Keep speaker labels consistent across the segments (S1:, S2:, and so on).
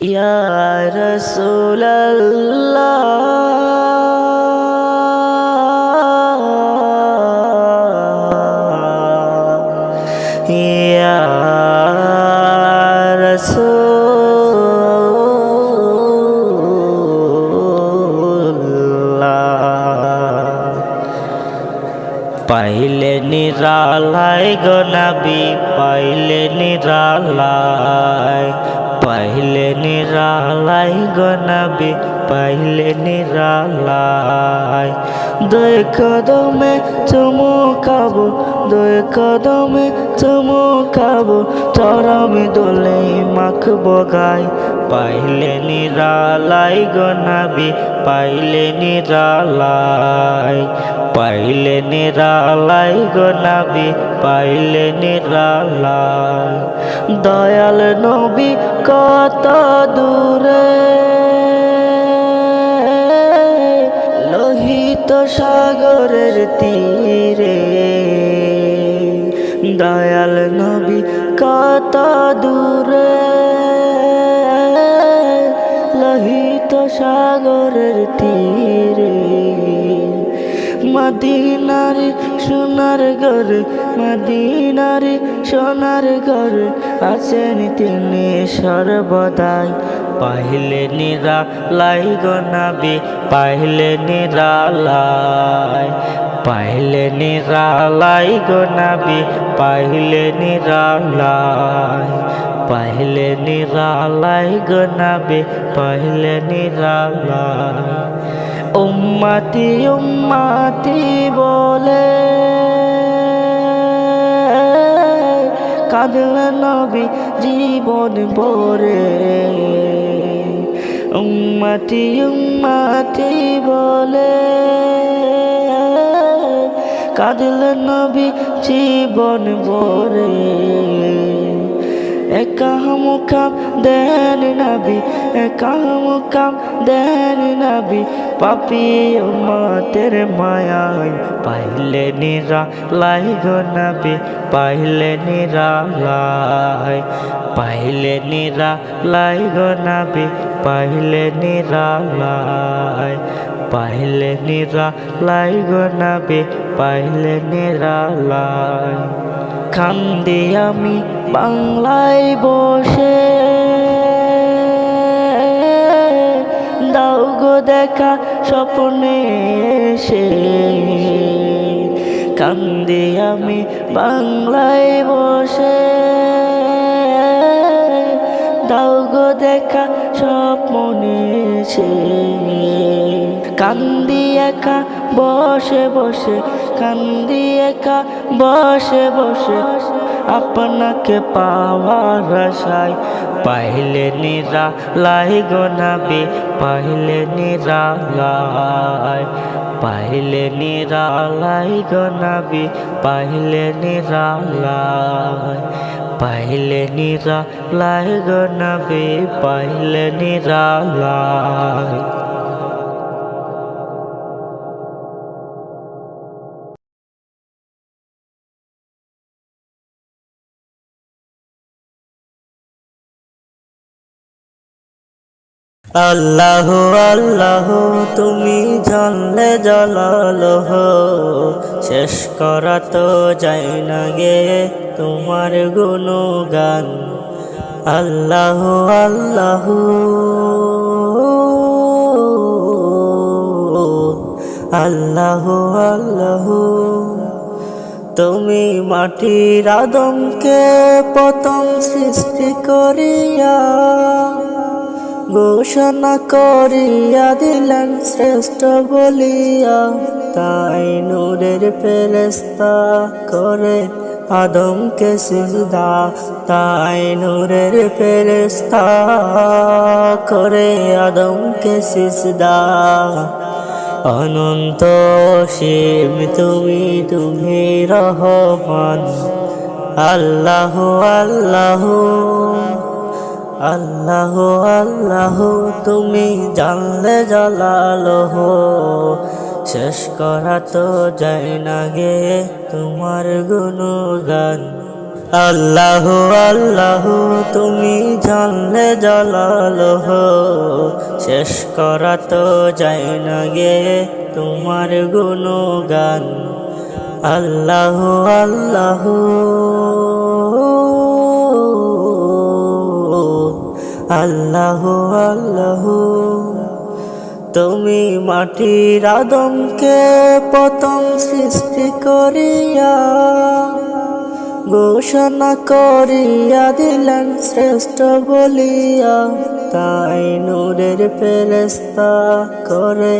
S1: ইয়া রাসূলাল্লাহ ইয়া রাসূলুল্লাহ। পাইলে পাইলে নিরালাই পাইলে নিরালাই গনাবি পাইলে নিরালাই। দুই কদমে চুমু খাব, দুই কদমে চুমু চরমে দোলে মাখবো গাই পাইলে নিরালাই গনাবি পাইলে নিরালাই। পাইলে নিরালাই গনাবি পাইলে নিরালাই। দয়াল নবী কত দূরে? লোহিত সাগরের তীরে। দয়াল নবী কত দূরে? লোহিত সাগরের তীরে। মদিনার সোনার ঘর, মদিনার সোনার ঘর আছেন তিনি সর্বদাই। পাইলে নিরা লাই গনাবি পাইলে নিরালাই। পাইলে নিরালাই গনাবি পাইলে নিরালাই। পাইলে নিরালাই গনাবি পাইলে নিরালাই। উম্মতি উম্মতি বলে। কাঁদলেন নবী জীবন ভরে। উম্মতি উম্মতি বলে। কাঁদলেন নবী জীবন ভরে। একা মুখাম দেন নাবি একা মুখাম দেন নাবি, পাপি উম্মতের মায়ায়। পাইলে নিরা লাই গো নাবি, পাইলে নিরা লাই। পাইলে নিরা লাই গো নাবি, পাইলে নিরা লাই। পাইলে নিরা লাই গো নাবি, পাইলে নিরা লাই। কান্দি আমি বাংলায় বসে দাও গো দেখা স্বপ্নে এসে। কান্দি আমি বাংলায় বসে। দাও গো দেখা স্বপ্নে এসে। কান্দি একা বসে বসে, কান্দি একা বসে বসে। আপনাকে পাওয়ার আশায় পাইলে নিরা লাই গোনাবি পাইলে নিরা লাই। পাইলে নিরা লাই গোনাবি পাইলে নিরা লাই। পাইলে নিরা লাই গোনাবি পাইলে নিরা লাই। আল্লাহ আল্লাহ, তুমি জানলে জলালহ। শেষ করা তো যায় না গে তোমার গুণগান। আল্লাহ আল্লাহ। আল্লাহ আল্লাহ। তুমি মাটির আদমকে প্রথম সৃষ্টি করিয়া ঘোষণা করিয়া দিলেন শ্রেষ্ঠ বলিয়া, তাই নূরের ফেরেস্তা করে আদমকে সিজদা, তাই নূরের ফেরেস্তা করে আদমকে সিজদা। অনন্ত শিব তুমি তুমি রহমান, আল্লাহ আল্লাহ। আল্লাহ আল্লাহ, তুমি জানলে জালালহ। শেষ করা তো যায় না গে তোমার গুণগান। আল্লাহ আল্লাহ, তুমি জানলে জালালো শেষ করা তো যায় না গে তোমার গুণগান। আল্লাহ আল্লাহ। আল্লাহ আল্লাহ। তুমি মাটির আদমকে প্রথম সৃষ্টি করিয়া ঘোষণা করিয়া দিলেন শ্রেষ্ঠ বলিয়া। তাই নূরের ফেরেস্তা করে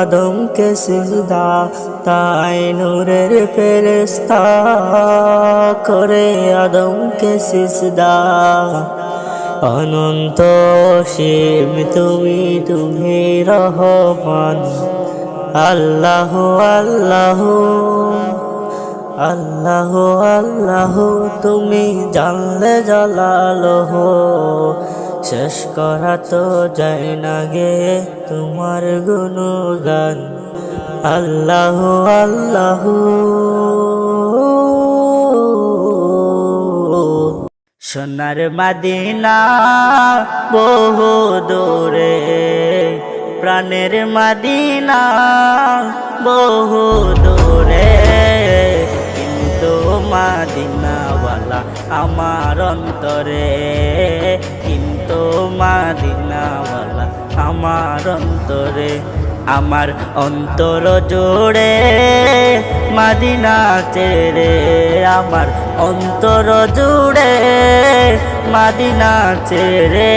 S1: আদমকে সিজদা। তাই নূরের ফেরেস্তা করে আদমকে সিজদা। অনন্ত শিব তুমি তুমি রহমান। আল্লাহ আল্লাহ আল্লাহ আল্লাহ, তুমি জানলে জালালো শেষ করা তো যায় না গে তোমার গুণগান। আল্লাহ আল্লাহ সোনার মাদিনা বহু দূরে, প্রাণের মাদিনা বহু দূরে। কিন্তু মাদিনাওয়ালা আমার অন্তরে, কিন্তু মাদিনাওয়ালা আমার অন্তরে। আমার অন্তর জোড়ে, মাদিনা চেরে আমার অন্তর জুড়ে, মাদিনা চেরে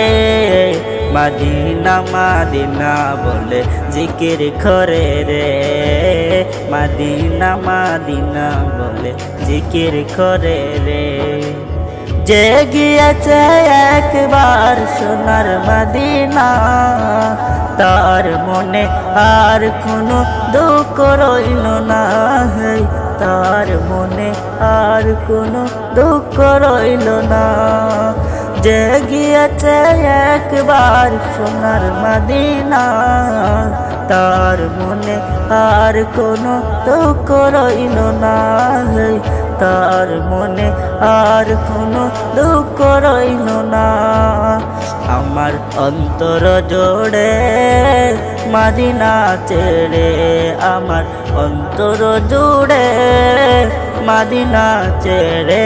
S1: মাদিনা মাদিনা বলে জিকির করে রে। মাদিনা মাদিনা বলে জিকির করে রে। যে গিয়েছে একবার সোনার মাদিনা তার মনে আর কোনো দুঃখ রইল না হে তার মনে আর কোনো দুঃখ রইল না। যে গিয়েছে একবার সোনার মাদিনা, তার মনে আর কোনো দুঃখ রইল না তার মনে আর কোনো দুঃখ রইল না। আমার অন্তর জোড়ে মাদিনা ছেড়ে, আমার অন্তর জুড়ে মাদিনা ছেড়ে।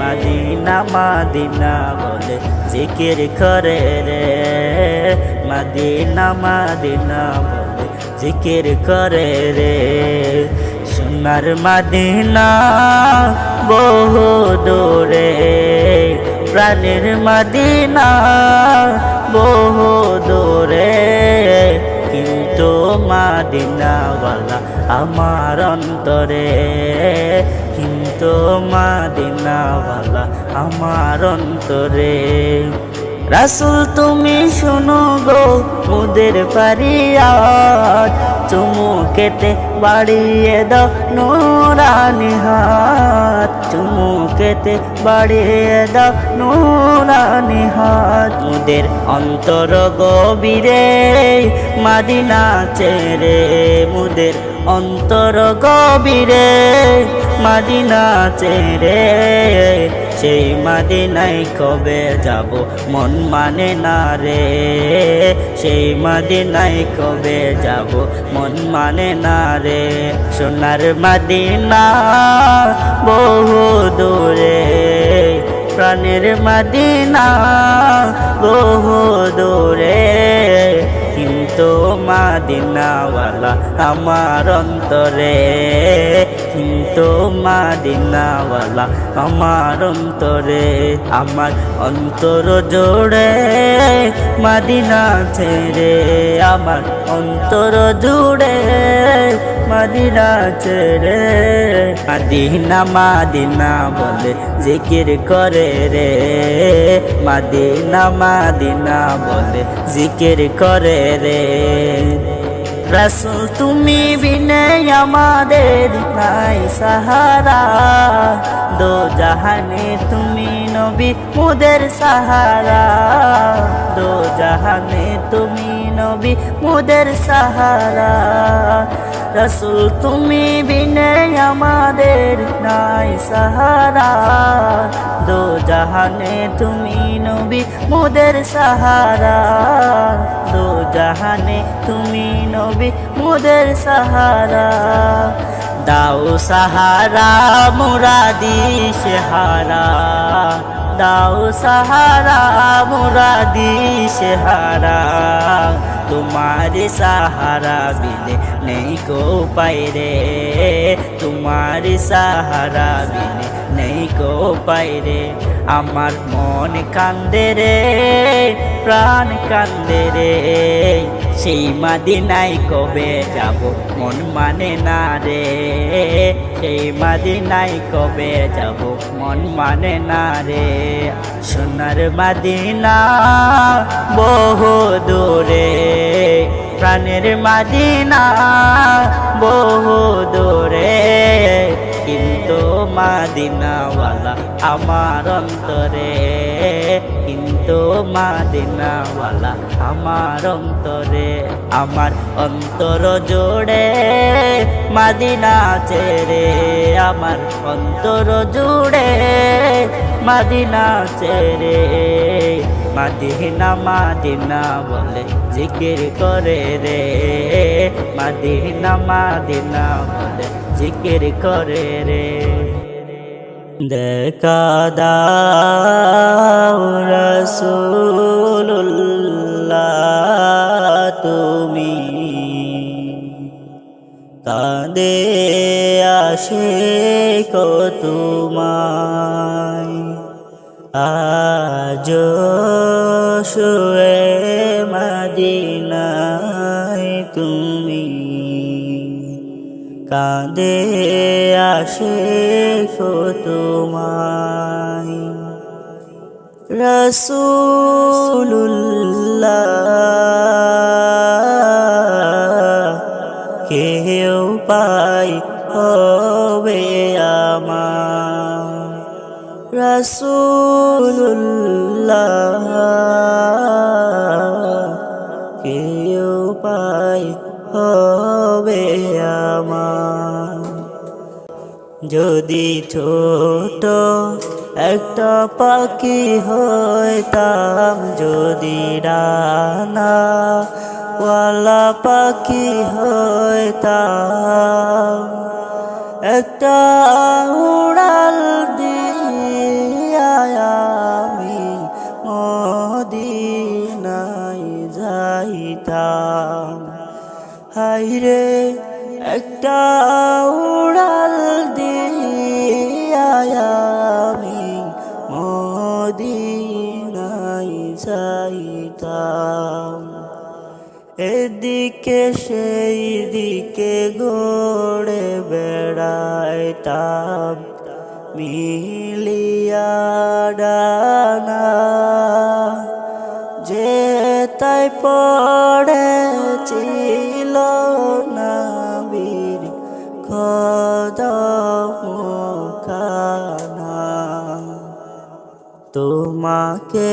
S1: মাদিনা মাদিনা বলে জিকির করে রে। মাদিনা মাদিনা বলে জিকির করে রে। সোনার মাদিনা বহু দূরে, প্রাণের মাদিনা বহু দূরে। কিন্তু মাদিনাওয়ালা আমার অন্তরে, কিন্তু মাদিনাওয়ালা আমার অন্তরে। রাসুল তুমি শুনো গো মুদের ফারিয়াদ। চুমু কেটে বাড়িয়ে দাও নুরানি হাত। চুমু কেটে বাড়িয়ে দাও নুরানি হাত। মুদের অন্তর গভীরে, মাদিনা চেরে মুদের অন্তর গভীরে, মাদিনা চেরে সেই মাদিনায় কবে যাব? মন মানে না রে। সেই মাদিনায় কবে যাব? মন মানে না রে। সোনার মাদিনা বহু দূরে। প্রাণের মাদিনা বহু দূরে। কিন্তু মাদিনাওয়ালা আমার অন্তরে। কিন্তু মাদিনাওয়ালা আমার অন্তরে, আমার অন্তর জোড়ে মাদিনা ছেড়ে, আমার অন্তর জুড়ে মাদিনা ছেড়ে। মাদিনা মাদিনা বলে জিকির করে রে। মাদিনা মাদিনা বলে জিকির করে রে। রসুল তুমি বিনয় আমাদের নাই সাহারা দো জাহানে তুমি নবী মুদের সাহারা দো জাহানে তুমি নবী মুদের সাহারা রসুল, তুমি বিনে আমাদের নাই সাহারা। দো জাহানে তুমি নবী, মোদের সাহারা। দো জাহানে তুমি নবী, মোদের সাহারা। দাও সাহারা, মুরাদি সেহারা দাও সাহারা মুরাদি সেহারা। তোমার সাহারা বিলে নেই কো পাইরে। তোমার সাহারা বিলে নেই কো পাইরে আমার মন কান্দে রে, প্রাণ কান্দে রে। সেই মাদিনাই কবে যাব মন মানে না রে। সেই মাদিনাই কবে যাব মন মানে না রে। সোনার মাদিনা বহু দূরে, প্রাণের মাদিনা বহু দূরে। মাদিনাওয়ালা আমার অন্তরে, কিন্তু মাদিনাওয়ালা আমার অন্তরে, আমার অন্তর জোড়ে মাদিনা চেরে আমার অন্তর জুড়ে মাদিনা চেরে মাদিনা মাদিনা বলে জিকির করে রে, মাদিনা মাদিনা বলে জিকির করে রে। দেখা দাও রসুল্লাহ তুমি। কাঁদে আসে কতুমায় আজ শুয়ে কাঁদে আসে তোমায়। রসুল্লাহ কেউ পাই হবে আমার রসুল্লাহ যদি ছোট একটা পাখি হইতাম, যদি ডানা ওয়ালা পাখি হইতাম, একটা উড়াল আমি মদিনায় যাইতাম। হাইরে একটা এদিকে সেই দিকে গড়ে বেড়াইতাম মিলিয়া ডানা। যে তাই পড়েছিল নবীর খদমখানা তোমাকে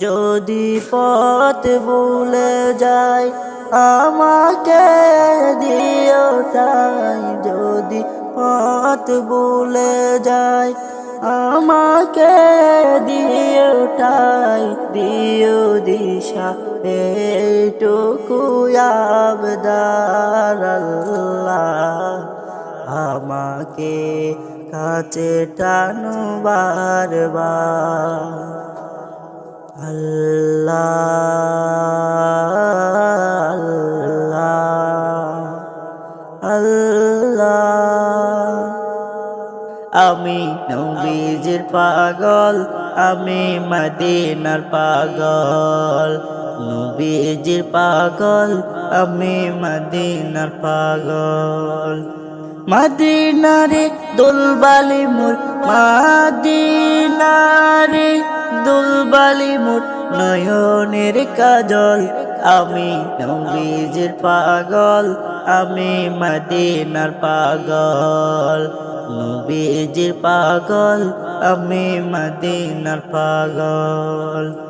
S1: যদি পথ ভুলে যায় আমাকে দিও তাই। যদি পথ ভুলে যায় আমাকে দিও তাই। দিও দিশা, এইটুকু আবদার আল্লাহ। আমাকে কাছে টানো বারবার। আমি নবীজির পাগল আমি মদিনার পাগল। নবীজির পাগল আমি মদিনার পাগল। মাদিনারে দোলবালি মোর মাদিনারে দুলবালি মোর নয়নের কাজল। আমি নবীজির পাগল, আমি মাদিনার পাগল। নবীজির পাগল, আমি মাদিনার পাগল।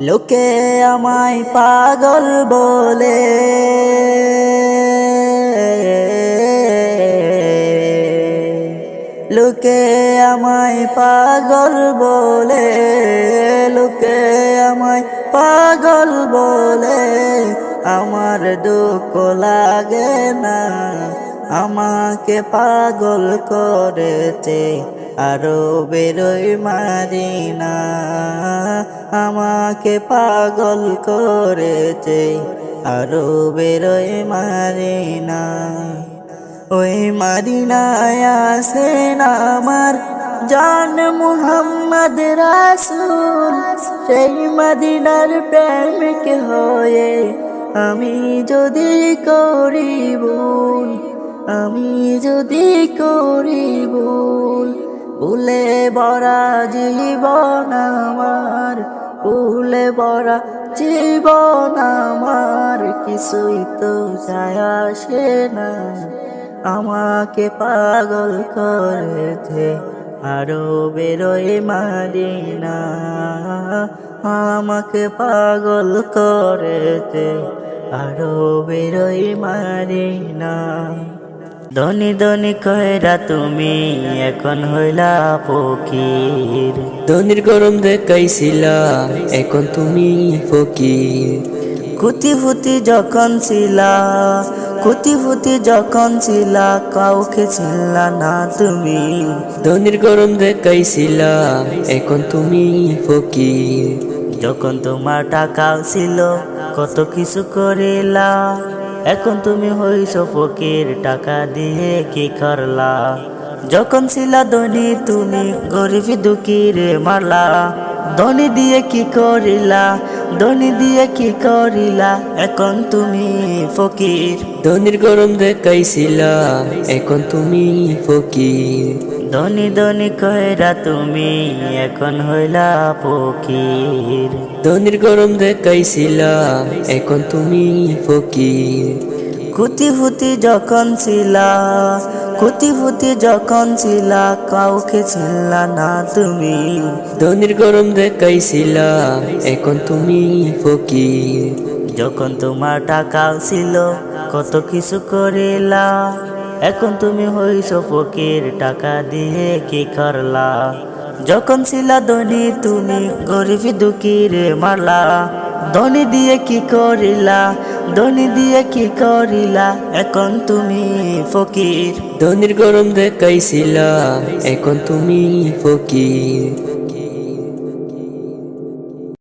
S1: লোকে আমায় পাগল বলে। লোকে আমায় পাগল বলে, লোকে আমায় পাগল বলে। আমার দুঃখ লাগে না, আমাকে পাগল করেছে। আরও বেরোই মারি না আমাকে পাগল করেছে। আরও বেরোই মারি না ওই মাদিনায় আসেন আমার জান মুহাম্মদ রাসুল। সেই মদিনার প্রেমিক হয়ে আমি যদি করি ভুল, আমি যদি করি ভুল ভুলে বরা জীবন আমার ভুলে বরা জীবন আমার। কিছুই তো যায় আসে না, আমাকে পাগল করেছে আরও বেরোয় মারি না আমাকে পাগল করেছে আরও বেরোয় মারি না ধনী ধনি কয়রা তুমি এখন হইলা ফকির।
S2: ধনির গরম দেখাইছিলা এখন তুমি ফকির।
S1: কুতি ফুতি যখন ছিলা কুতি ফুতি যখন ছিলা কাউকে ছিলা না তুমি।
S2: ধনির গরম দেখাইছিলা এখন তুমি ফকির।
S1: যখন তোমার টাকাও ছিল কত কিছু করিলা। এখন তুমি হইছ ফকির, টাকা দিয়ে কি করলা যখন ছিলা ধনী তুমি গরিব দুঃখী রে মারলা। ধনী দিয়ে কি করিলা? ধনী দিয়ে কি করিলা? এখন তুমি ফকির।
S2: ধনির গরম দেখাইছিলা এখন তুমি ফকির।
S1: ধনী ধনী কয়রা তুমি এখন হইলা ফকির।
S2: ধনির গরম দেখাইছিলা এখন তুমি ফকির।
S1: কুতি ফুতি যখন ছিলা কুতি ফুতি যখন ছিলা কাউকে ছিলা না তুমি।
S2: ধনির গরম দেখাইছিলা এখন তুমি ফকির।
S1: যখন তোমার টাকাও ছিল কত কিছু করিলা এখন তুমি হইছ ফকির টাকা দিয়ে কি করলা? যখন ছিলা ধনী তুমি গরিবী দুঃখীরে মারলা। ধনী দিয়ে কি করিলা? ধনী দিয়ে কি করিলা? এখন তুমি ফকির।
S2: ধনির গরম দেখাইছিলা, এখন তুমি ফকির।